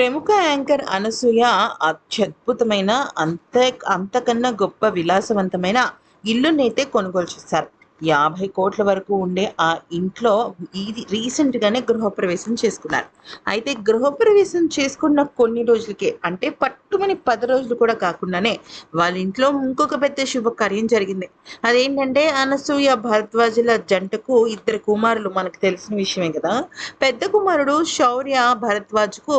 ప్రముఖ యాంకర్ అనసూయ అత్యద్భుతమైన అంత అంతకన్నా గొప్ప విలాసవంతమైన ఇల్లునైతే కొనుగోలు చేశారు. యాభై కోట్ల వరకు ఉండే ఆ ఇంట్లో ఇది రీసెంట్గానే గృహప్రవేశం చేసుకున్నారు. అయితే గృహప్రవేశం చేసుకున్న కొన్ని రోజులకే అంటే పట్టుమని పది రోజులు కూడా కాకుండానే వాళ్ళ ఇంట్లో ఇంకొక పెద్ద శుభకార్యం జరిగింది. అదేంటంటే అనసూయ భరద్వాజుల జంటకు ఇద్దరు కుమారులు మనకు తెలిసిన విషయమే కదా పెద్ద కుమారుడు శౌర్య భరద్వాజ్కు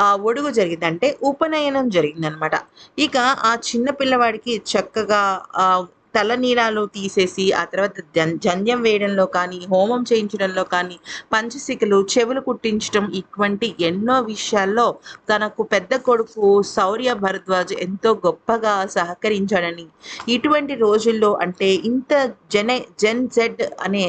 ఆ ఒడుగు జరిగింది అంటే ఉపనయనం జరిగింది అనమాట ఇక ఆ చిన్న పిల్లవాడికి చక్కగా ఆ తలనీలాలు తీసేసి ఆ తర్వాత జంద్యం జంధ్యం వేయడంలో కానీ హోమం చేయించడంలో కానీ పంచసికలు చెవులు కుట్టించడం ఇటువంటి ఎన్నో విషయాల్లో తనకు పెద్ద కొడుకు శౌర్య భరద్వాజ్ ఎంతో గొప్పగా సహకరించాడని. ఇటువంటి రోజుల్లో అంటే ఇంత జెన జెన్ జెడ్ అనే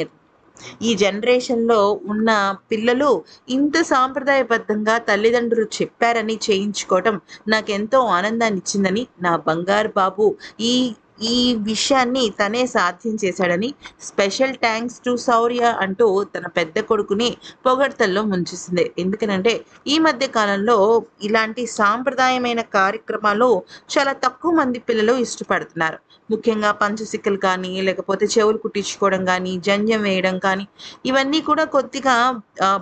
ఈ జనరేషన్లో ఉన్న పిల్లలు ఇంత సాంప్రదాయబద్ధంగా తల్లిదండ్రులు చెప్పారని చేయించుకోవటం నాకెంతో ఆనందాన్ని ఇచ్చిందని నా బంగారు బాబు ఈ ఈ విషయాన్ని తనే సాధ్యం చేశాడని స్పెషల్ థ్యాంక్స్ టు శౌర్య అంటూ తన పెద్ద కొడుకుని పొగడ్తల్లో ముంచేసింది. ఎందుకనంటే ఈ మధ్య కాలంలో ఇలాంటి సాంప్రదాయమైన కార్యక్రమాలు చాలా తక్కువ మంది పిల్లలు ఇష్టపడుతున్నారు. ముఖ్యంగా పంచసిక్కలు కానీ లేకపోతే చెవులు కుట్టించుకోవడం కానీ జంజం వేయడం కానీ ఇవన్నీ కూడా కొద్దిగా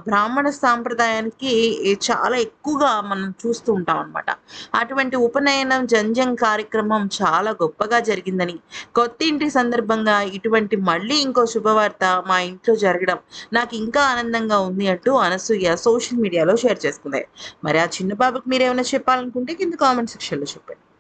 బ్రాహ్మణ సాంప్రదాయానికి చాలా ఎక్కువగా మనం చూస్తూ ఉంటాం అన్నమాట. అటువంటి ఉపనయనం జంజం కార్యక్రమం చాలా గొప్పగా జరిగింది. జరిగిందని. కొత్త ఇంటి సందర్భంగా ఇటువంటి మళ్ళీ ఇంకో శుభవార్త మా ఇంట్లో జరగడం నాకు ఇంకా ఆనందంగా ఉంది అంటూ అనసూయ సోషల్ మీడియాలో షేర్ చేసుకుంది. మరి ఆ చిన్న బాబుకి మీరేమైనా చెప్పాలనుకుంటే కింద కామెంట్ సెక్షన్లో చెప్పండి.